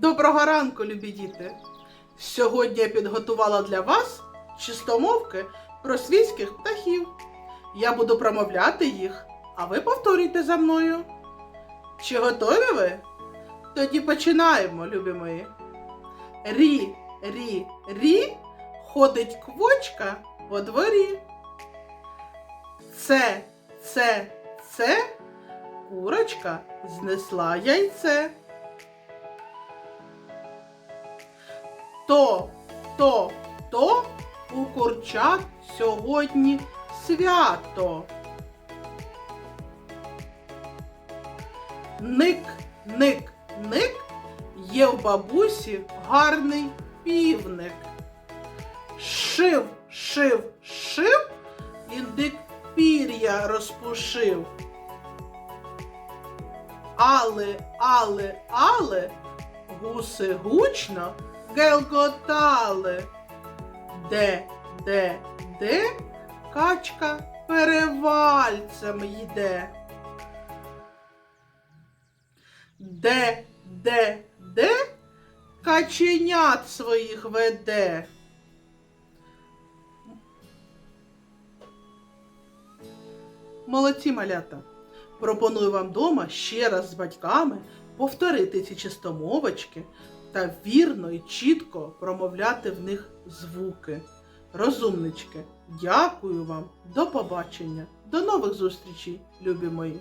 Доброго ранку, любі діти! Сьогодні я підготувала для вас чистомовки про свійських птахів. Я буду промовляти їх, а ви повторюйте за мною. Чи готові ви? Тоді починаємо, любі мої. Рі, рі, рі, ходить квочка по дворі. Це, це, це, курочка знесла яйце. То, то, то у курчат сьогодні свято. Ник, ник, ник, є в бабусі гарний півник. Шив, шив, шив, індик пір'я розпушив. Але, але, але, гуси гучно гелготали. Де, де, де качка перевальцем йде. Де, де, де каченят своїх веде. Молодці малята. Пропоную вам дома ще раз з батьками повторити ці чистомовочки та вірно і чітко промовляти в них звуки. Розумнички, дякую вам, до побачення, до нових зустрічей, любі мої!